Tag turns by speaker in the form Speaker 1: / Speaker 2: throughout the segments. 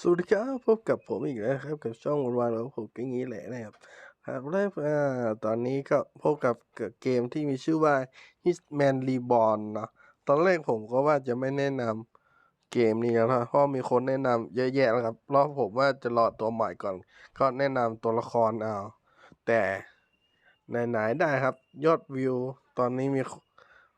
Speaker 1: สวัสดีครับพบกับผมอีกแล้วครับกับช่องวันวานของผมก็งี้แหละนะครับครับแรกอ่าตอนนี้ก็พบกับเกมที่มีชื่อว่า Hitman Reborn เนาะตอนแรกผมก็ว่าจะไม่แนะนำเกมนี้นะเพราะมีคนแนะนำเยอะแยะแล้วครับรอบผมว่าจะรอตัวใหม่ก่อน ก็แนะนำตัวละครเอาแต่ไหนๆได้ครับ ยอดวิว ตอนนี้มี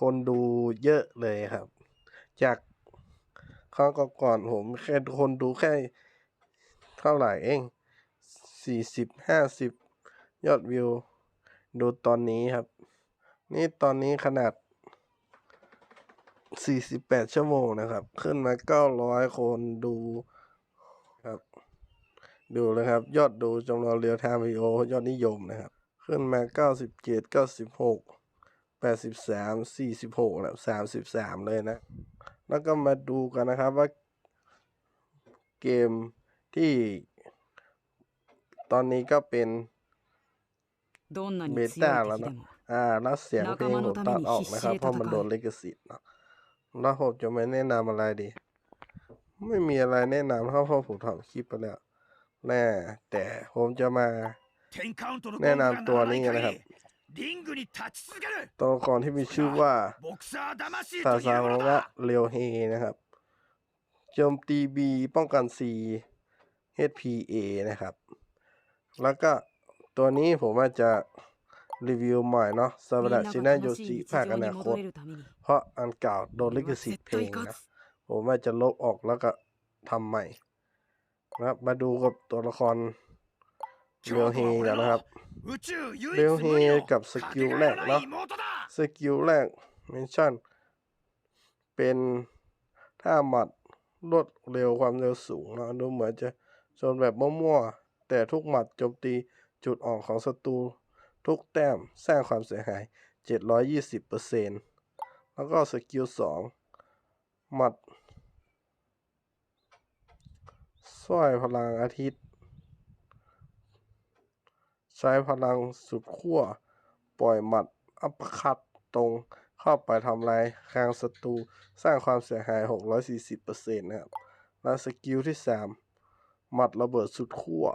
Speaker 1: คนดูเยอะเลยครับ จาก รั้งก่อนๆผมแค่คนดูแค่ เท่าไหร่เองสี่สิบห้าสิบยอดวิว ดูตอนนี้ครับ นี่ตอนนี้ขนาดสี่สิบแปดชั่วโมงนะครับ ขึ้นมาเก้าร้อยคนดูครับ ดูเลยครับ ยอดดูจำนวนเรียวไทม์วิดีโอยอดนิยมนะครับ ขึ้นมาเก้าสิบเจ็ดเก้าสิบหกแปดสิบสามสี่สิบหกสามสิบสามเลยนะ แล้วก็มาดูกันนะครับว่าเกมที่ตอนนี้ก็เป็นเบต้าแล้วนะอ่าแล้วเสียงเพลงผมตัดออกนะครับ เพราะมันโดนลิขสิทธิ์เนาะแล้วผมจะไม่แนะนำอะไรดี ไม่มีอะไรแนะนำเพราะพ่อผมทำคลิปไปแล้วแน่แต่ผมจะมา
Speaker 2: แนะนำตัวนี้นะครับ
Speaker 1: ตัวละครที่มีชื่อว่าซาซา
Speaker 2: โมะ
Speaker 1: เรียวเฮนะครับ โจมตีบีป้องกันซีเอพีเอนะครับ แล้วก็ตัวนี้ผมอาจจะรีวิวใหม่เนาะซาบะชินะโยชิภาคอนาคต เพราะอันเก่าโดนลิขสิทธิ์เพลงนะ ผมอาจจะลบออกแล้วก็ทำใหม่นะมาดูกับตัวละคร เรียวเฮกันนะครับเรียวเฮกับสกิลแรกเนาะสกิลแรกเมนชั่น เป็นท่าหมัดรวดเร็วความเร็วสูงนะดูเหมือนจะโจนแบบมั่วๆแต่ทุกหมัดโจมตีจุดอ่อนของศัตรูทุกแต้มสร้างความเสียหาย 720%แล้วก็สกิล2หมัดสร้อยพลังอาทิตย์ ใช้พลังสุดขั้ว ปล่อยหมัดอัปคัดตรงเข้าไปทำลายคางศัตรูสร้างความเสียหาย 640%นะครับ และสกิลที่ 3 หมัดระเบิดสุดขั้ว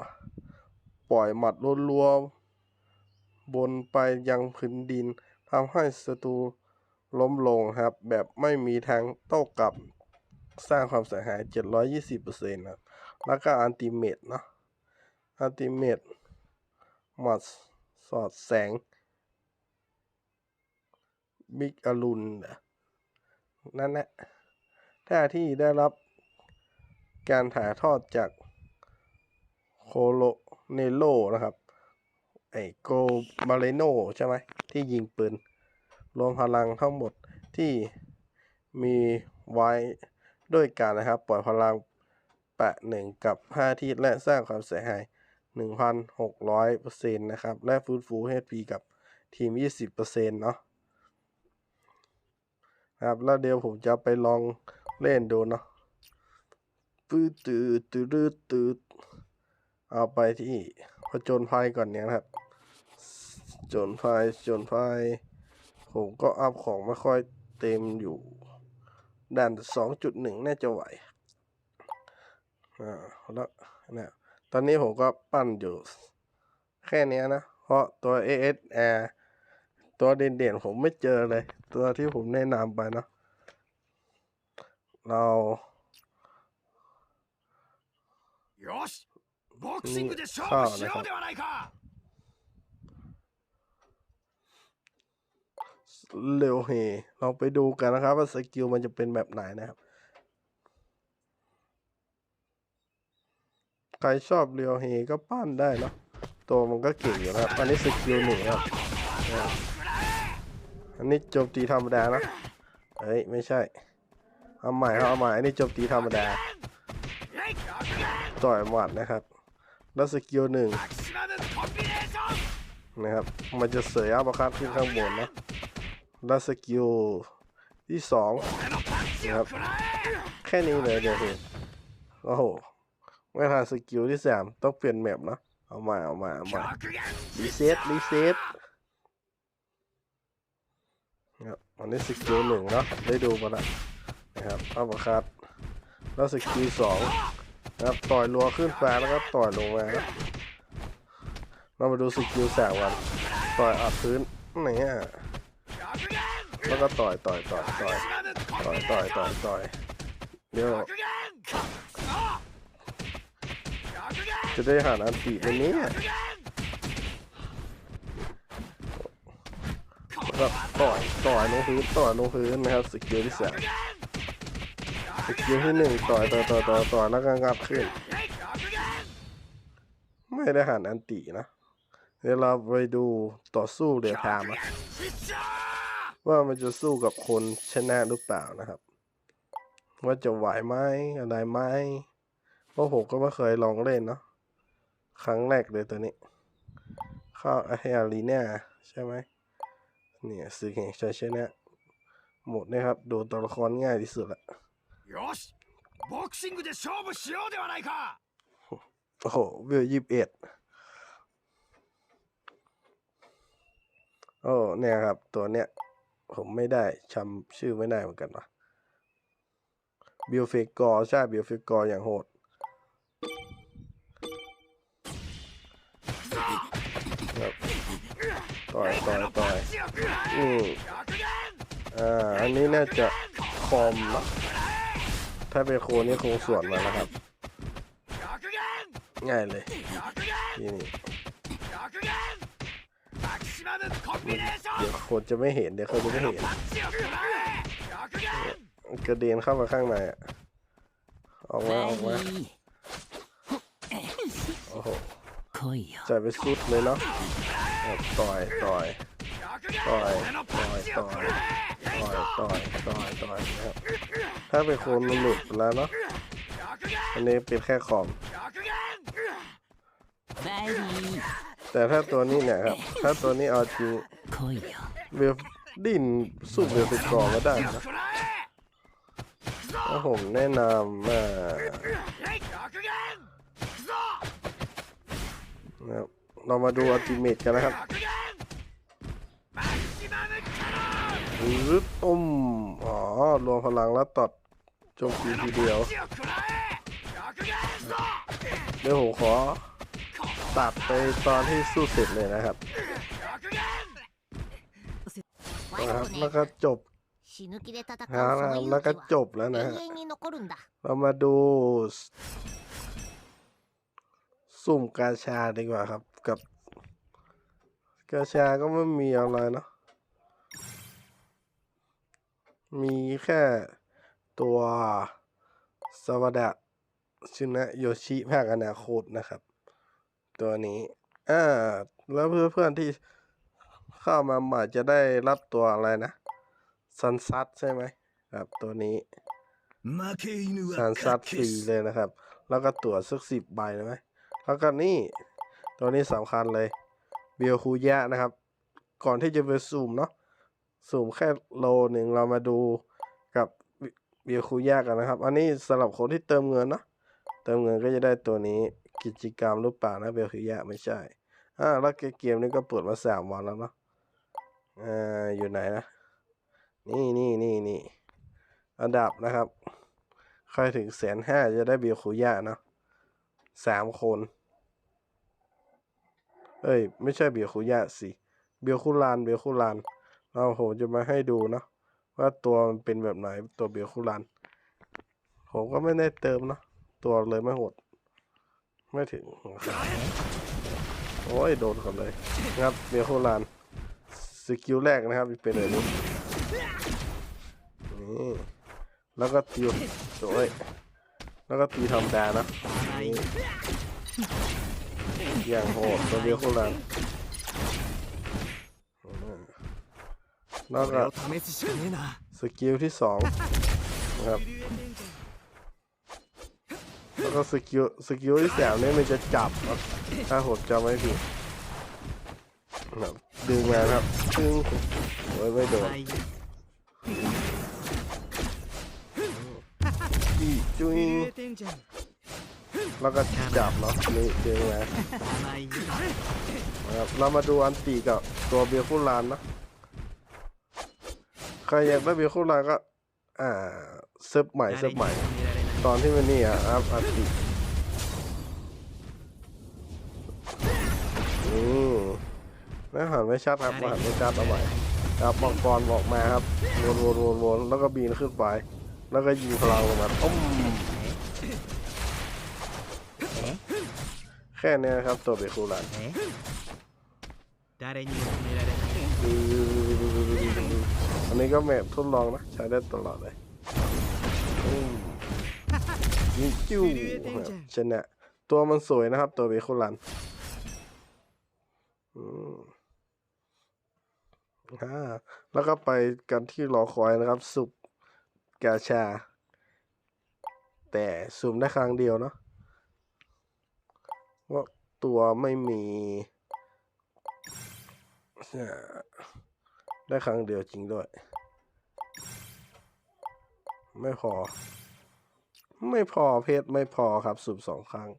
Speaker 1: ปล่อยหมัดรัวๆบนไปยังพื้นดินทำให้ศัตรูล้มลงครับ แบบไม่มีทางโต้กลับสร้างความเสียหาย 720%นะครับ แล้วก็อันติเมตเนาะอันติเมต หมัดสอดแสง บิ๊กอรุณนั่นแหละท่าที่ได้รับการถ่ายทอดจากโคโลเนโลนะครับ ไอโกมาเลโนใช่ไหม ที่ยิงปืน รวมพลังทั้งหมดที่มีไว้ด้วยกันนะครับ ปล่อยพลังแปะหนึ่งกับ 5 ที่และสร้างความเสียหาย 1,600%นะครับ และฟื้นฟู HP กับทีม 20%เนาะครับแล้วเดี๋ยวผมจะไปลองเล่นดูเนาะปื้ดตืดตืดตืดเอาไปที่ผจญภัยก่อนเนี่ยนะครับจญภัยจญภัยผมก็อัพของไม่ค่อยเต็มอยู่ด่าน2.1 น่าจะไหวอ่าแล้วเนี่ย ตอนนี้ผมก็ปั้นอยู่ แค่นี้นะ เพราะตัว AS Air ตัวเด่นๆ ผมไม่เจอเลย ตัวที่ผมแนะนำไปเนาะเรา
Speaker 2: เข้านะครับ
Speaker 1: เร็วเฮลองไปดูกันนะครับ ว่าสกิลมันจะเป็นแบบไหนนะครับ ใครชอบเรียวเฮก็ปั้นได้เนาะตัวมันก็เก่งอยู่นะอันนี้สกิลหนึ่งครับอันนี้โจมตีธรรมดานะเอ้ยไม่ใช่เอาใหม่ครับเอาใหม่อันนี้โจมตีธรรมดาต่อยหมัดนะครับ แล้วสกิลหนึ่งนะครับ มันจะเสยอัปคัตขึ้นข้างบนนะแล้วสกิลที่สอง
Speaker 2: นะครับ
Speaker 1: แค่นี้เลยเดี๋ยวเห็นโอ้โห ไม่ทันสกิลที่สามต้องเปลี่ยนแมปนะเอามาเอามาเอามารีเซ็ตรีเซ็ตครับอันนี้สกิลหนึ่งเนาะได้ดูมาแล้วนะครับอัปเปอร์คัตแล้วสกิลสองนะครับต่อยรัวขึ้นฟ้าแล้วก็ต่อยลงมาเรามาดูสกิลแสงวันต่อยอัดพื้นนี่ฮะแล้วก็ต่อยต่อยต่อยต่อยต่อยต่อยต่อยต่อยเดี๋ยว จะได้หาอันตีในนี้แล้วก็ต่อยต่อยลงพื้นต่อยลงพื้นนะครับสกิลที่สามสกิลที่หนึ่งต่อยต่อยต่อยต่อยต่อยแล้วก็งับขึ้น ไม่ได้หันอันตีนะเดี๋ยวเราไปดูต่อสู้เดือดทามะว่ามันจะสู้กับคนชนะหรือเปล่านะครับ ว่าจะไหวไหมอะไรไหมเพราะผมก็ไม่เคยลองเล่นเนาะ ครั้งแรกเลยตัวนี้ เข้าไออารีนาใช่ไหมเนี่ยสื่อแห่งชัยชนะ หมดนะครับดูตัวละครง่ายที่สุดละ
Speaker 2: よしボクシングで勝負しようではないか
Speaker 1: โอ้โหเวลยี่สิบเอ็ดโอ้เนี่ยครับ ตัวเนี้ย ผมไม่ได้จำชื่อไม่ได้เหมือนกันวะบิลเฟกอร์ใช่บิลเฟกอร์อย่างโหด ครับต่อยต่อยต่อยอื
Speaker 2: อ
Speaker 1: อ่าอันนี้น่าจะคอมนะถ้าเป็นโคนี่คงส่วนมาแล้วครับ ง่ายเลยที่นี่เดี๋ยวคนจะไม่เห็นเดี๋ยวเขาจะไม่เห็นกระเด็นเข้ามาข้างในอะออกมาออกมาโอ้โห
Speaker 3: ใจ
Speaker 1: ไปสุดเลยเนาะต่อยต่อยต่อยต่อยต่อยต่อยต่อยนะครับถ้าเป็นคนมันหลุดแล้วเนาะอันนี้เป็นแค่ขอ
Speaker 3: บ
Speaker 1: แต่ถ้าตัวนี้เนี่ยครับ ถ้าตัวนี้เอาจริงเวลดิ้นสู้เวลติดกองก็ได้นะผมแนะนำมา นะครับเรามาดูอัลติเมตกันนะครับรึต้มอ๋อ รวมพลังแล้วตัดโจมตีทีเดียว เดี๋ยวผมขอตัดไปตอนที่สู้เสร็จเลยนะครับนะครับแล้วก็จบนะครับแล้วก็จบแล้วนะเรามาดู สุ่มกาชาดีกว่าครับ กับกาชาก็ไม่มีอะไรนะมีแค่ตัวสวัสดะชินะโยชิภาคอนาคตนะครับ ตัวนี้อ่าแล้วเพื่อนๆที่เข้ามาใหม่จะได้รับตัวอะไรนะซันซัตใช่ไหมครับตัวนี้ซันซัตฟรีเลยนะครับ แล้วก็ตั๋วสักสิบใบเลยไหม แล้วก็นี่ ตัวนี้สำคัญเลยเบียวคูยะนะครับ ก่อนที่จะไปซูมเนาะซูมแค่โลหนึ่งเรามาดูกับเบียวคูยะกันนะครับ อันนี้สำหรับคนที่เติมเงินเนาะเติมเงินก็จะได้ตัวนี้กิจกรรมรือเปล่านะเบียวคูยะไม่ใช่อ่าแล้วเกมนี้ก็เปิดมาสามวันแล้วเนาะอ่าอยู่ไหนนะนี่นี่นี่นี่อันดับนะครับ ใครถึงแสนห้าจะได้เบียร์คูย่าเนาะสามคน เอ้ย ไม่ใช่เบียคูย่าสิ เบียคูลานเบียคูลานเราผมจะมาให้ดูเนาะว่าตัวมันเป็นแบบไหนตัวเบียคูลานผมก็ไม่ได้เติมนะตัวเลยไม่หด ไม่ถึง โอ้ยโดนก่อนเลยนะครับเบียคูลานสกิลแรกนะครับเป็นแบบนี้นี่แล้วก็ตีโอ้ยแล้วก็ตีธรรมดานะนี่ อย่างโหดตัวเดียวคนละนแล้วก็สกิลที่สองนะครับแล้วก็สกิลสกิลที่สามนี่มันจะจับถ้าหดจำไม่ผิดครับดึงมาครับซึ่งโอ้ยไม่โดนจุ้
Speaker 2: ย
Speaker 1: แล้วก็จับเรานี่เจ
Speaker 2: อ
Speaker 1: ไงครับเรามาดูอันตีกับตัวเบียร์คู่ลานนะใครอยากได้เบียร์คู่ลานก็ อ่าเซิร์ฟใหม่เซิร์ฟใหม่ ตอนที่มันนี่อะอัพอันตีอือไม่หันไม่ชัดครับหันไม่ชัดเอาใหม่ครับมังกรบอกมาครับวนวนวนวนแล้วก็บีนขึ้นไป แล้วก็ยิงพลังลงมาต้ม แค่นี้ครับตัวเบคูลันอันนี้ก็แมปทดลองนะ ใช้ได้ตลอดเลยยิงจิ้วชนะตัวมันสวยนะครับ ตัวเบคูลันอ่าแล้วก็ไปกันที่รอคอยนะครับ สุกกาชา แต่ซูมได้ครั้งเดียวเนาะ ตัวไม่มีได้ครั้งเดียวจริงด้วย ไม่พอ ไม่พอเพชรไม่พอครับ สุ่มสองครั้ง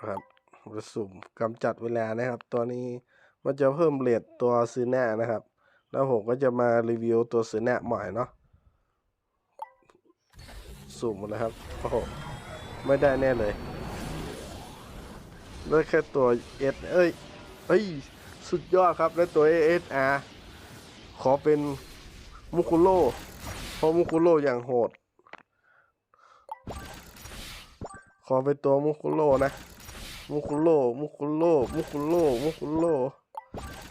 Speaker 1: ครับจะสุ่มกำจัดเวลานะครับ ตัวนี้มันจะเพิ่มเรทตัวซื้อแน่นะครับ แล้วผมก็จะมารีวิวตัวซื้อแน่ใหม่เนาะสุ่มหมดเลยครับโอ้โหไม่ได้แน่เลย ได้แค่ตัวเอสเอ้ยเอ้ย สุดยอดครับได้ตัวเอสอาขอเป็นมุคุโร่เพราะมุคุโร่อย่างโหด ขอเป็นตัวมุคุโร่นะ มุคุโร่มุคุโร่มุคุโร่มุคุโร่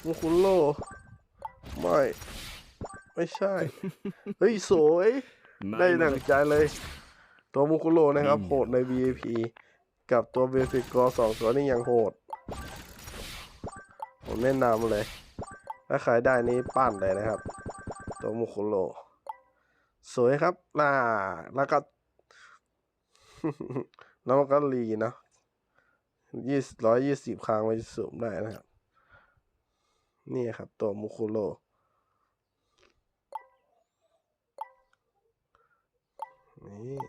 Speaker 1: มุคุโร่ไม่ ไม่ใช่ เฮ้ย สวย ได้ดั่งใจเลย ตัวมุคุโร่นะครับโหดใน VIP กับตัวเบฟิกอสองตัวนี้ยังโหด ผมแนะนำเลย ถ้าใครได้นี้ปั้นเลยนะครับ ตัวมุคุโร่สวยครับล่าแล้วก็แล้วมันก็รีเนาะยี่ร้อยยี่สิบครั้งไว้สูมได้นะครับ นี่ครับตัวมุคุโร่นี่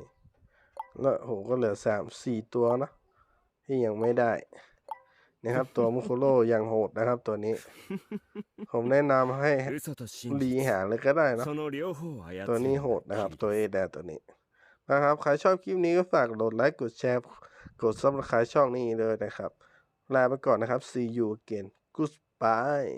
Speaker 1: แล้วโหก็เหลือสามสี่ตัวนะที่ยังไม่ได้นะครับ ตัวมุคุโรยังโหดนะครับตัวนี้ ผมแนะนำให้รีหาเลยก็ได้นะตัวนี้โหดนะครับ ตัวเอแดตัวนี้นะครับ ใครชอบคลิปนี้ก็ฝากโหลดไลค์ กดแชร์ กดซับสไครต์ช่องนี้เลยนะครับ ลาไปก่อนนะครับ see you again goodbye